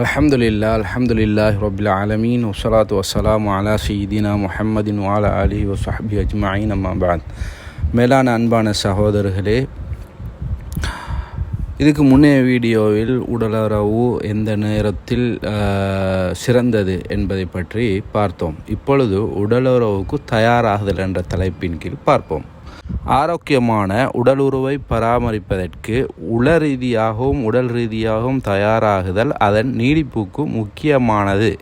அலமதுல்லா அலமதுல்லாஹ் ரபில் ஆலமீன் வசலாத் வசலாம் அலா சீதினா முஹம்மதின் வாலா அலி வசஹபி அஜ்மாயின் அம்மாபாத் மேலான அன்பான சகோதரர்களே இதுக்கு முன்னைய வீடியோவில் உடலுறவு எந்த நேரத்தில் சிறந்தது என்பதை பற்றி பார்த்தோம். இப்பொழுது உடலுறவுக்கு தயாராகுதல் என்ற தலைப்பின் கீழ் பார்ப்போம். ஆரோக்கியமான உடலுறவை பராமரிப்பதற்கு உள ரீதியாகவும் உடல் ரீதியாகவும் தயாராகுதல் அதன் நீடிப்புக்கு முக்கியமானது.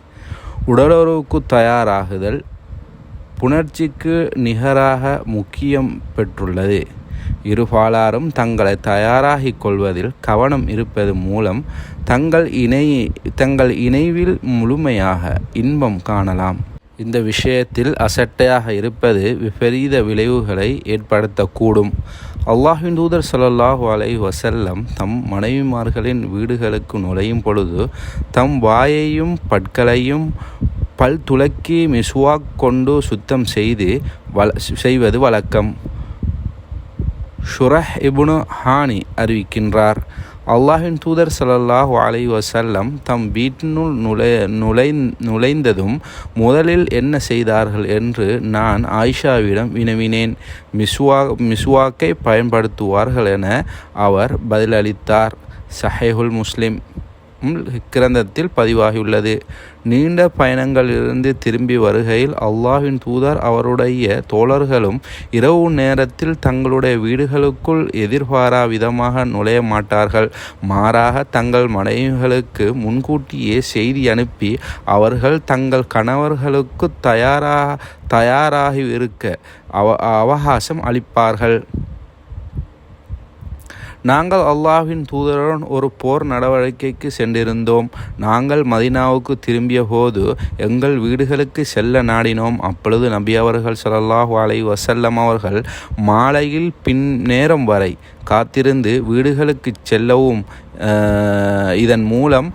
உடலுறவுக்கு தயாராகுதல் புணர்ச்சிக்கு நிகராக முக்கியம் பெற்றுள்ளது. இருபாலாரும் தங்களை தயாராகிக் கொள்வதில் கவனம் இருப்பது மூலம் தங்கள் இணை தங்கள் இணைவில் முழுமையாக இன்பம் காணலாம். இந்த விஷயத்தில் அசட்டையாக இருப்பது விபரீத விளைவுகளை ஏற்படுத்தக்கூடும். அல்லாஹின் தூதர் சொல்லல்லாஹு அலை வசல்லம் தம் மனைவிமார்களின் வீடுகளுக்கு நுழையும் பொழுது தம் வாயையும் பற்களையும் பல் துளக்கி மிஸ்வாக் கொண்டு சுத்தம் செய்து வள செய்வது வழக்கம். ஷுரஹ் இபுனு ஹானி அறிவிக்கின்றார். அல்லாஹின் தூதர் ஸல்லல்லாஹு அலை வசல்லம் தம் வீட்டினுள் நுழை நுழை நுழைந்ததும் முதலில் என்ன செய்தார்கள் என்று நான் ஆயிஷாவிடம் வினவினேன். மிஸ்வா மிஸ்வாக்கை பயன்படுத்துவார்கள் என அவர் பதிலளித்தார். சஹேஹுல் முஸ்லிம். கிரந்தத்தில் பதிவாகியுள்ளது. நீண்ட பயணங்களிலிருந்து திரும்பி வருகையில் அல்லாஹின் தூதர் அவருடைய தோழர்களும் இரவு நேரத்தில் தங்களுடைய வீடுகளுக்குள் எதிர்பாரா விதமாக நுழைய மாட்டார்கள். மாறாக தங்கள் மனைவிகளுக்கு முன்கூட்டியே செய்தி அனுப்பி அவர்கள் தங்கள் கணவர்களுக்கு தயாராக தயாராகி இருக்க அவ அவகாசம் அளிப்பார்கள். நாங்கள் அல்லாஹ்வின் தூதருடன் ஒரு போர் நடவடிக்கைக்கு சென்றிருந்தோம். நாங்கள் மதினாவுக்கு திரும்பிய போது எங்கள் வீடுகளுக்கு செல்ல நாடினோம். அப்பொழுது நபி அவர்கள் சல்லாஹூ அலை வசல்லம் அவர்கள் மாலையில் பின் நேரம் வரை காத்திருந்து வீடுகளுக்கு செல்லவும் இதன் மூலம்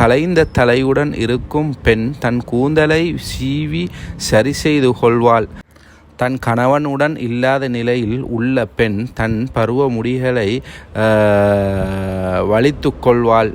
கலைந்த தலையுடன் இருக்கும் பெண் தன் கூந்தலை சீவி சரி செய்து கொள்வாள். தன் கணவனுடன் இல்லாத நிலையில் உள்ள பெண் தன் பருவ முடிகளை வலித்து கொள்வாள்.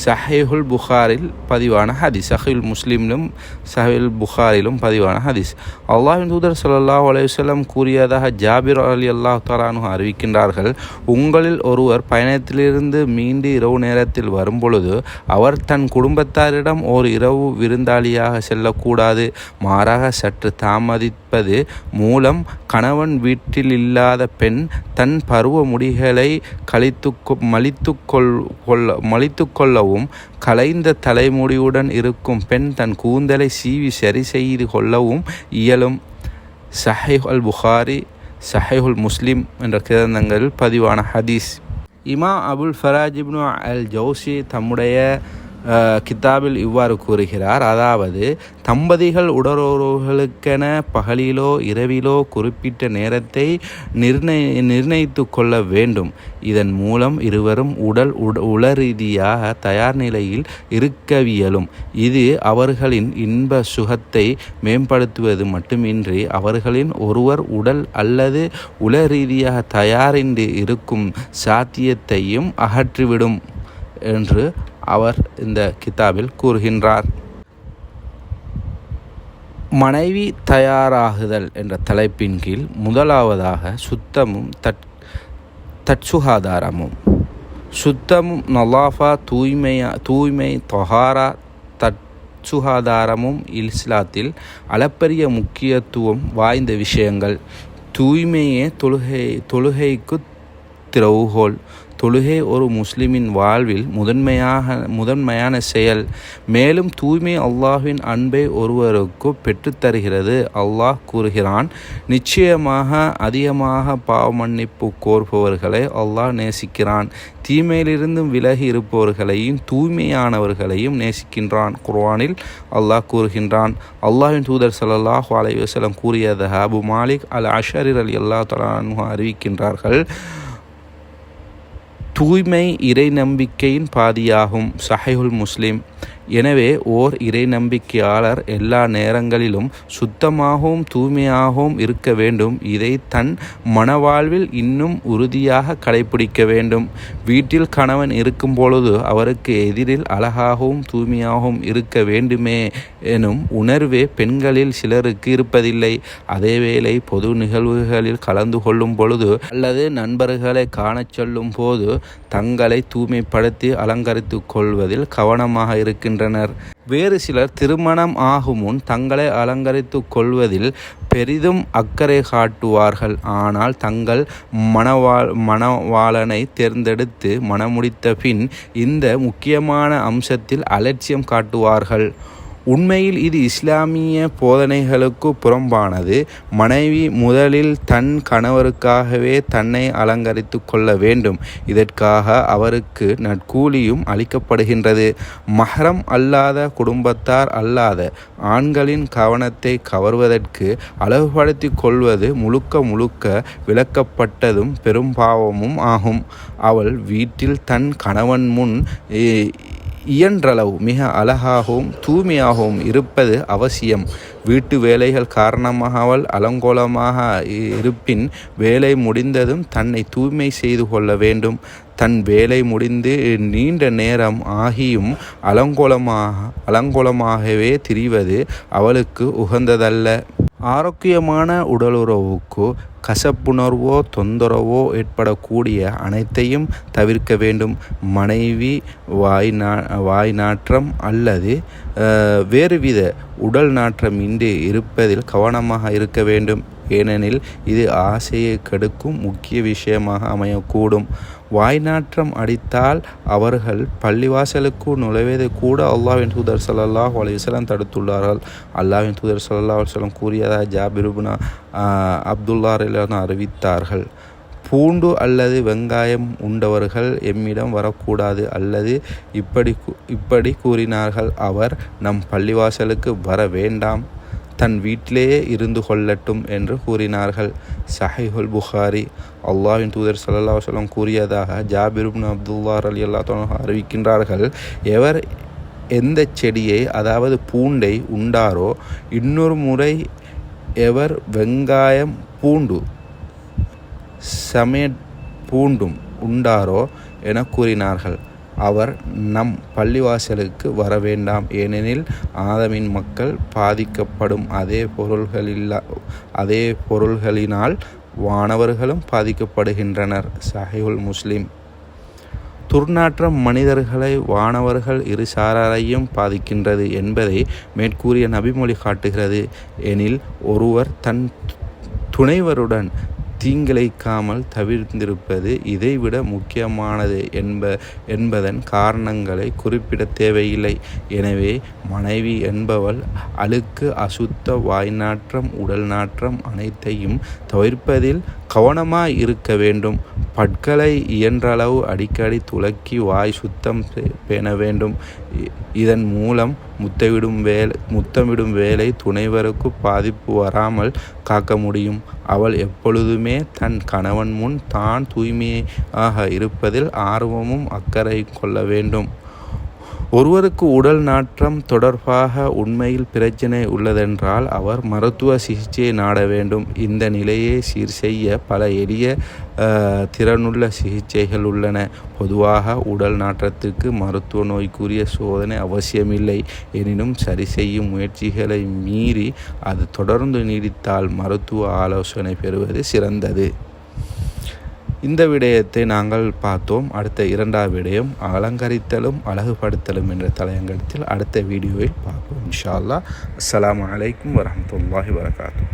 சஹேஹுல் புகாரில் பதிவான ஹதீஸ் சஹீல் முஸ்லீமிலும் சஹீல் புகாரிலும் பதிவான ஹதீஸ் அல்லாஹின் தூதர் சல்லாஹ் அலையுசல்லம் கூறியதாக ஜாபிர் அலி அல்லாஹ் தாலானு அறிவிக்கின்றார்கள் உங்களில் ஒருவர் பயணத்திலிருந்து மீண்டு இரவு நேரத்தில் வரும்பொழுது அவர் தன் குடும்பத்தாரிடம் ஓர் இரவு விருந்தாளியாக செல்லக்கூடாது மாறாக சற்று தாமதிப்பது மூலம் கணவன் வீட்டில் இல்லாத பெண் தன் பருவ முடிகளை கழித்து மலித்து கொள் கொள்ள மலித்து கொள்ளவும் கலைந்த தலைமுடியுடன் இருக்கும் பெண் தன் கூந்தலை சீவி சரி செய்து கொள்ளவும் இயலும். சஹைஹ் அல் புகாரி சஹைஹுல் முஸ்லிம் என்ற கிரந்தங்களில் பதிவான ஹதீஸ். இமா அபுல் ஃபராஜிப்னு அல் ஜோஷி தம்முடைய கித்தாபில் இவ்வாறு கூறுகிறார். அதாவது தம்பதிகள் உடலுறவுகளுக்கென பகலிலோ இரவிலோ குறிப்பிட்ட நேரத்தை நிர்ணய நிர்ணயித்து கொள்ள வேண்டும். இதன் மூலம் இருவரும் உடல் உட உள ரீதியாக தயார் நிலையில் இருக்கவியலும். இது அவர்களின் இன்ப சுகத்தை மேம்படுத்துவது மட்டுமின்றி அவர்களின் ஒருவர் உடல் அல்லது உள ரீதியாக தயாரின்றி இருக்கும் சாத்தியத்தையும் அகற்றிவிடும் என்று அவர் இந்த கிதாபில் கூறுகின்றார். மனைவி தயாராகுதல் என்ற தலைப்பின் கீழ் முதலாவதாக சுத்தமும் தட் தட்சுகாதாரமும் சுத்தமும் நலாஃபா தூய்மையா தூய்மை தொஹாரா தட்சுகாதாரமும் இஸ்லாத்தில் அளப்பரிய முக்கியத்துவம் வாய்ந்த விஷயங்கள். தூய்மையே தொழுகை தொழுகைக்கு திறவுகோல். தொழுகை ஒரு முஸ்லிமின் வாழ்வில் முதன்மையாக முதன்மையான செயல். மேலும் தூய்மை அல்லாஹ்வின் அன்பை ஒருவருக்கு பெற்றுத்தருகிறது. அல்லாஹ் கூறுகிறான் நிச்சயமாக அதிகமாக பாவ மன்னிப்பு கோருபவர்களை அல்லாஹ் நேசிக்கிறான். தீமையிலிருந்தும் விலகி இருப்பவர்களையும் தூய்மையானவர்களையும் நேசிக்கின்றான். குர்ஆனில் அல்லாஹ் கூறுகின்றான் அல்லாஹின் தூதர் ஸல்லல்லாஹு அலைஹி வஸல்லம் கூறியதாக அபு மாலிக் அல் அஷரிர் அலி அல்லா தலானு அறிவிக்கின்றார்கள். தூய்மை இறை நம்பிக்கையின் பாதியாகும். சஹைஹுல் முஸ்லீம். எனவே ஓர் இறை நம்பிக்கையாளர் எல்லா நேரங்களிலும் சுத்தமாகவும் தூய்மையாகவும் இருக்க வேண்டும். இதை தன் மனவாழ்வில் இன்னும் உறுதியாக கடைபிடிக்க வேண்டும். வீட்டில் கணவன் இருக்கும் பொழுது அவருக்கு எதிரில் அழகாகவும் தூய்மையாகவும் இருக்க வேண்டுமே எனும் உணர்வே பெண்களில் சிலருக்கு இருப்பதில்லை. அதேவேளை பொது நிகழ்வுகளில் கலந்து கொள்ளும் பொழுது அல்லது நண்பர்களை காணச் சொல்லும் போது தங்களை தூய்மைப்படுத்தி அலங்கரித்து கொள்வதில் கவனமாக இருக்கின்றனர். வேறு சிலர் திருமணம் ஆகும் முன் தங்களை அலங்கரித்து கொள்வதில் பெரிதும் அக்கறை காட்டுவார்கள். ஆனால் தங்கள் மணவாள் மணவாளனை தேர்ந்தெடுத்து மணமுடித்த பின் இந்த முக்கியமான அம்சத்தில் அலட்சியம் காட்டுவார்கள். உண்மையில் இது இஸ்லாமிய போதனைகளுக்கு புறம்பானது. மனைவி முதலில் தன் கணவருக்காகவே தன்னை அலங்கரித்து கொள்ள வேண்டும். இதற்காக அவருக்கு நற்கூலியும் அளிக்கப்படுகின்றது. மஹரம் அல்லாத குடும்பத்தார் அல்லாத ஆண்களின் கவனத்தை கவர்வதற்கு அழகுபடுத்தி கொள்வது முழுக்க முழுக்க விளக்கப்பட்டதும் பெரும்பாவமும் ஆகும். அவள் வீட்டில் தன் கணவன் முன் இயன்றளவு மிக அழகாகவும் தூய்மையாகவும் இருப்பது அவசியம். வீட்டு வேலைகள் காரணமாக அவள் அலங்கோலமாக இருப்பின் வேலை முடிந்ததும் தன்னை தூய்மை செய்து கொள்ள வேண்டும். தன் வேலை முடிந்து நீண்ட நேரம் ஆகியும் அலங்கோலமாக அலங்கோலமாகவே திரிவது அவளுக்கு உகந்ததல்ல. ஆரோக்கியமான உடலுறவுக்கு கசப்புணர்வோ தொந்தரவோ ஏற்படக்கூடிய அனைத்தையும் தவிர்க்க வேண்டும். மனைவி வாய் நா வாய் நாற்றம் அல்லது வேறுவித உடல் நாற்றம் இன்றி இருப்பதில் கவனமாக இருக்க வேண்டும். ஏனெனில் இது ஆசையை கெடுக்கும் முக்கிய விஷயமாக அமையக்கூடும். வாய்நாற்றம் அடித்தால் அவர்கள் பள்ளிவாசலுக்கு நுழைவதை கூட அல்லாவின் தூதர் சல்லாஹ் அலைவசலம் தடுத்துள்ளார்கள். அல்லாவின் தூதர் சல்லா அலுவலம் கூறியதாக ஜாபிருபுனா அப்துல்லாரிலிருந்து அறிவித்தார்கள். பூண்டு அல்லது வெங்காயம் உண்டவர்கள் எம்மிடம் வரக்கூடாது அல்லது இப்படி இப்படி கூறினார்கள். அவர் நம் பள்ளிவாசலுக்கு வர வேண்டாம். தன் வீட்டிலேயே இருந்து கொள்ளட்டும் என்று கூறினார்கள். சஹிஹுல் புகாரி அல்லாஹின் தூதர் சல்லா சொல்லம் கூறியதாக ஜாபிருப்னு அப்துல்லார் அலி அல்லா அறிவிக்கின்றார்கள். எவர் எந்த செடியை அதாவது பூண்டை உண்டாரோ இன்னொரு முறை எவர் வெங்காயம் பூண்டு சமய பூண்டும் உண்டாரோ என கூறினார்கள். அவர் நம் பள்ளிவாசலுக்கு வர வேண்டாம். ஏனெனில் ஆதமின் மக்கள் பாதிக்கப்படும். அதே பொருள்களில்லா அதே பொருள்களினால் வானவர்களும் பாதிக்கப்படுகின்றனர். சஹிவுல் முஸ்லிம். துர்நாற்றம் மனிதர்களை வானவர்கள் இரு சாராரையும் பாதிக்கின்றது என்பதை மேற்கூறிய நபிமொழி காட்டுகிறது. எனில் ஒருவர் தன் துணைவருடன் தீங்கிழைக்காமல் தவிர்த்திருப்பது இதைவிட முக்கியமானது என்ப என்பதன் காரணங்களை குறிப்பிட தேவையில்லை. எனவே மனைவி என்பவள் அழுக்கு அசுத்த வாய் நாற்றம் உடல் நாற்றம் அனைத்தையும் தவிர்ப்பதில் கவனமாய் இருக்க வேண்டும். பற்களை இயன்றளவு அடிக்கடி துலக்கி வாய் சுத்தம் பேண வேண்டும். இதன் மூலம் முத்தவிடும் வேலை முத்தமிடும் வேலை துணைவருக்கு பாதிப்பு வராமல் காக்க முடியும். அவள் எப்பொழுதுமே தன் கணவன் முன் தான் தூய்மையாக இருப்பதில் ஆர்வமும் அக்கறை கொள்ள வேண்டும். ஒருவருக்கு உடல் நாற்றம் தொடர்பாக உண்மையில் பிரச்சனை உள்ளதென்றால் அவர் மருத்துவ சிகிச்சையை நாட வேண்டும். இந்த நிலையை சீர் செய்ய பல எளிய திறனுள்ள சிகிச்சைகள் உள்ளன. பொதுவாக உடல் நாற்றத்திற்கு மருத்துவ நோய்க்குரிய சோதனை அவசியமில்லை. எனினும் சரி செய்யும் முயற்சிகளை மீறி அது தொடர்ந்து நீடித்தால் மருத்துவ ஆலோசனை பெறுவது சிறந்தது. இந்த விடயத்தை நாங்கள் பார்த்தோம். அடுத்த இரண்டாவது விடயம் அலங்கரித்தலும் அழகுபடுத்தலும் என்ற தலையங்கத்தில் அடுத்த வீடியோவில் பார்ப்போம். இன்ஷா அல்லா அஸ்லாம் வலைக்கம் வரமத்துல்லாஹி வரகாத்தூ